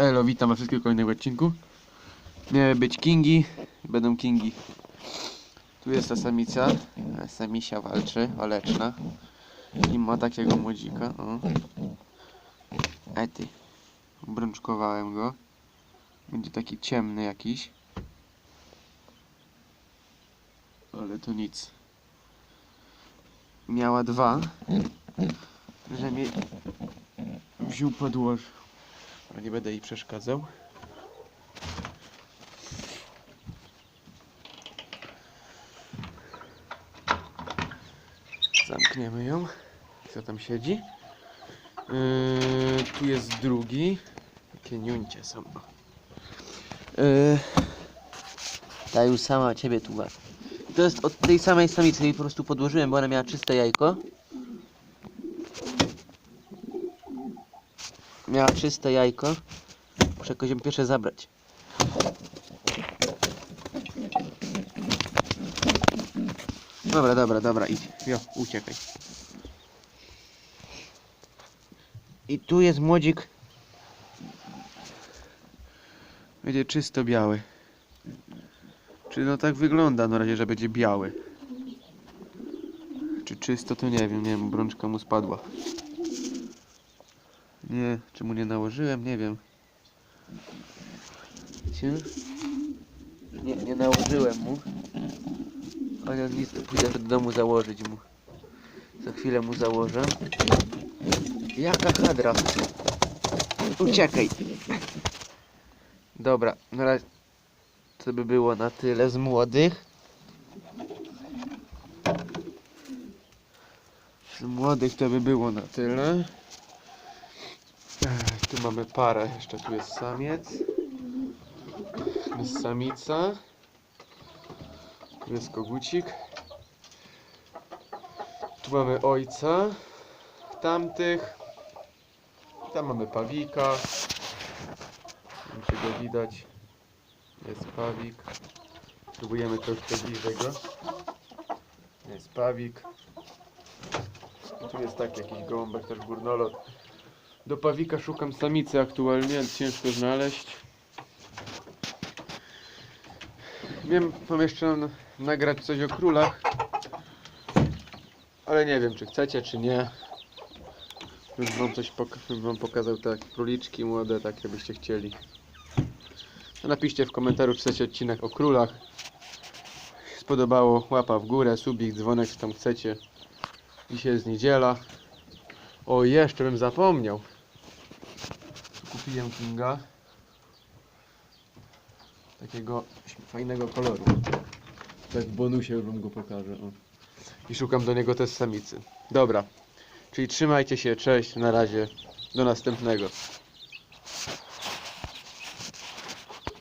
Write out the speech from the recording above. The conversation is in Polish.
Elo, witam was wszystkich w kolejnym odcinku. Miały być kingi, będą kingi. Tu jest ta samica, e, samisia walczy, waleczna. I ma takiego młodzika, o. Ety. Brączkowałem go. Będzie taki ciemny jakiś. Ale to nic. Miała dwa. Że mnie wziął podłoż. Ale nie będę jej przeszkadzał. Zamkniemy ją. Co tam siedzi? Yy, tu jest drugi. Takie niuncie są. Yy, ta już sama ciebie tu ma. To jest od tej samej samicy, jej po prostu podłożyłem, bo ona miała czyste jajko. Miała czyste jajko. Muszę jakoś ją pierwsze zabrać. Dobra, dobra, dobra, idź. Jo, uciekaj. I tu jest młodzik. Będzie czysto biały. Czy no tak wygląda na razie, że będzie biały. Czy czysto to nie wiem, nie wiem, brączka mu spadła. Nie, czy mu nie nałożyłem, nie wiem. Nie, nie nałożyłem mu. Ale on to pójdę do domu założyć mu. Za chwilę mu założę. Jaka hadra. Uciekaj. Dobra, na razie to by było na tyle z młodych. Z młodych to by było na tyle. Ech, Tu mamy parę, jeszcze tu jest samiec. Jest samica. Tu jest kogucik. Tu mamy ojca. Tamtych. Tam mamy pawika. Czy go widać. Jest pawik. Spróbujemy troszkę bliżej go. Jest pawik. Tu jest taki jakiś gołąbek, też górnolot. Do pawika szukam samicy aktualnie, ciężko znaleźć. Wiem, n- nagrać coś o królach. Ale nie wiem, czy chcecie, czy nie. Już wam coś pok bym wam pokazał te króliczki młode, takie byście chcieli. Napiszcie w komentarzu, czy chcecie odcinek o królach. Spodobało, łapa w górę, subik, dzwonek, czy tam chcecie. Dzisiaj jest niedziela. O, jeszcze bym zapomniał. Kupiłem Kinga. Takiego fajnego koloru. Tak w bonusie wam go pokażę. O. I szukam do niego też samicy. Dobra. Czyli trzymajcie się, cześć, na razie. Do następnego.